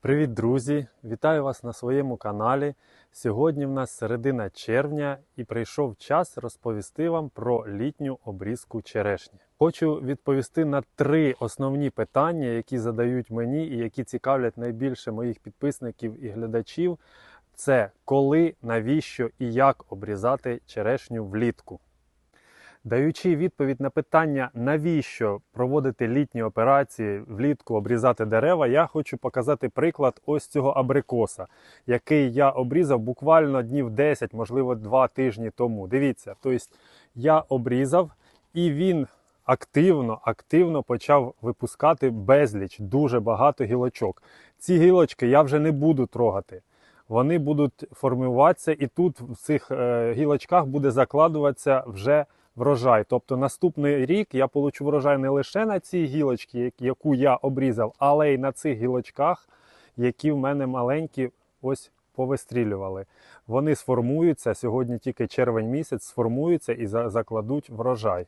Привіт, друзі! Вітаю вас на своєму каналі. Сьогодні в нас середина червня і прийшов час розповісти вам про літню обрізку черешні. Хочу відповісти на три основні питання, які задають мені і які цікавлять найбільше моїх підписників і глядачів. Це коли, навіщо і як обрізати черешню влітку. Даючи відповідь на питання, навіщо проводити літні операції влітку обрізати дерева, я хочу показати приклад ось цього абрикоса, який я обрізав буквально днів 10, можливо, 2 тижні тому. Дивіться, тобто я обрізав і він активно, активно почав випускати безліч, дуже багато гілочок. Ці гілочки я вже не буду трогати. Вони будуть формуватися, і тут в цих е, гілочках буде закладуватися вже врожай. Тобто наступний рік я получу врожай не лише на цій гілочці, яку я обрізав, але й на цих гілочках, які в мене маленькі ось повистрілювали. Вони сформуються сьогодні тільки червень місяць, сформуються і закладуть врожай.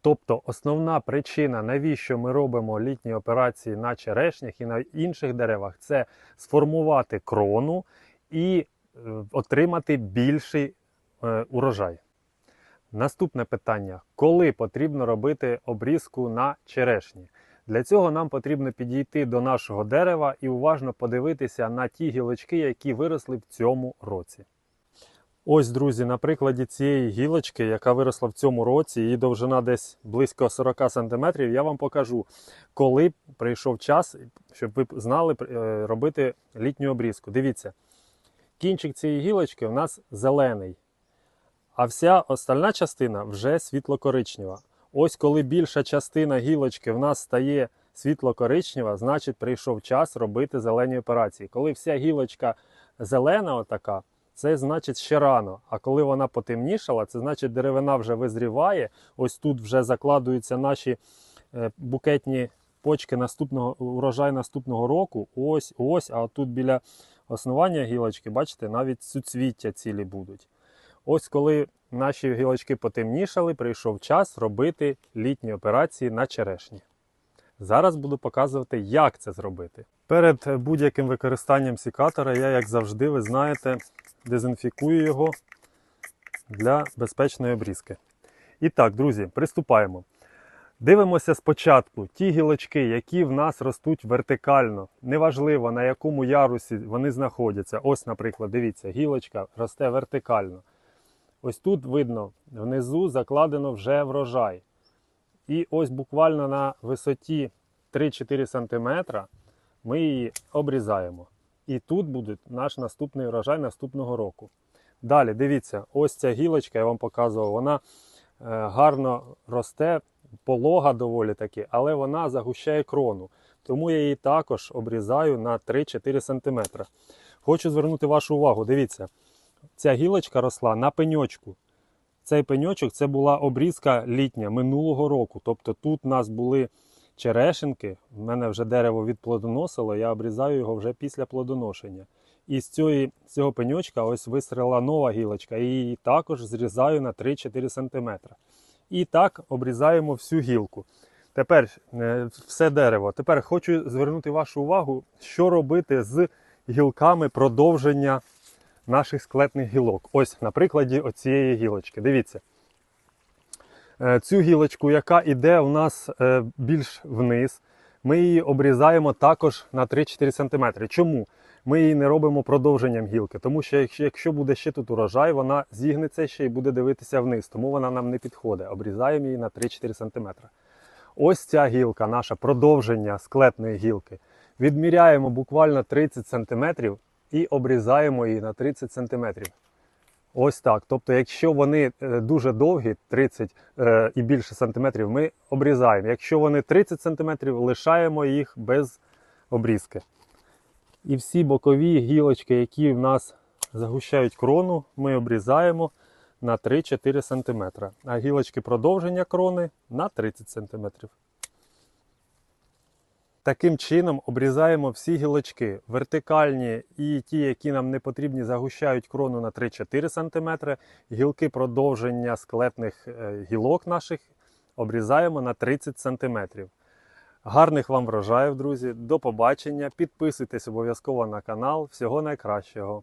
Тобто основна причина, навіщо ми робимо літні операції на черешнях і на інших деревах, це сформувати крону і е, отримати більший е, урожай. Наступне питання: коли потрібно робити обрізку на черешні? Для цього нам потрібно підійти до нашого дерева і уважно подивитися на ті гілочки, які виросли в цьому році. Ось, друзі, на прикладі цієї гілочки, яка виросла в цьому році, її довжина десь близько 40 см, я вам покажу, коли прийшов час, щоб ви знали е, робити літню обрізку. Дивіться, кінчик цієї гілочки у нас зелений а вся остальна частина вже світло-коричнева. Ось коли більша частина гілочки в нас стає світло-коричнева, значить прийшов час робити зелені операції. Коли вся гілочка зелена, отака, це значить ще рано. А коли вона потемнішала, це значить деревина вже визріває. Ось тут вже закладуються наші е, букетні почки наступного урожай наступного року. Ось, ось, а тут біля основання гілочки, бачите, навіть суцвіття цілі будуть. Ось коли наші гілочки потемнішали, прийшов час робити літні операції на черешні. Зараз буду показувати, як це зробити. Перед будь-яким використанням сікатора я, як завжди, ви знаєте, дезінфікую його для безпечної обрізки. І так, друзі, приступаємо. Дивимося спочатку ті гілочки, які в нас ростуть вертикально. Неважливо на якому ярусі вони знаходяться. Ось, наприклад, дивіться, гілочка росте вертикально. Ось тут видно, внизу закладено вже врожай. І ось буквально на висоті 3-4 см ми її обрізаємо. І тут буде наш наступний врожай наступного року. Далі, дивіться, ось ця гілочка, я вам показував, вона е, гарно росте, полога доволі таки, але вона загущає крону. Тому я її також обрізаю на 3-4 см. Хочу звернути вашу увагу, дивіться ця гілочка росла на пеньочку. Цей пеньочок це була обрізка літня минулого року. Тобто тут у нас були черешенки, в мене вже дерево відплодоносило, я обрізаю його вже після плодоношення. І з цієї, з цього пеньочка ось вистріла нова гілочка. І її також зрізаю на 3-4 см. І так обрізаємо всю гілку. Тепер е, все дерево. Тепер хочу звернути вашу увагу, що робити з гілками продовження наших склетних гілок. Ось на прикладі оцієї гілочки. Дивіться. Е, Цю гілочку, яка йде у нас е, більш вниз, ми її обрізаємо також на 3-4 см. Чому? Ми її не робимо продовженням гілки, тому що якщо- буде ще тут урожай, вона зігнеться ще і буде дивитися вниз, тому вона нам не підходить. Обрізаємо її на 3-4 см. Ось ця гілка, наша продовження склетної гілки. Відміряємо буквально 30 см і обрізаємо її на 30 см. Ось так. Тобто, якщо вони е, дуже довгі, 30 е, і більше сантиметрів, ми обрізаємо. Якщо вони 30 сантиметрів, лишаємо їх без обрізки. І всі бокові гілочки, які в нас загущають крону, ми обрізаємо на 3-4 см. А гілочки продовження крони на 30 см. Таким чином обрізаємо всі гілочки. Вертикальні і ті, які нам не потрібні, загущають крону на 3-4 см. Гілки продовження склетних е, гілок наших обрізаємо на 30 см. Гарних вам врожаїв, друзі. До побачення. Підписуйтесь обов'язково на канал. Всього найкращого.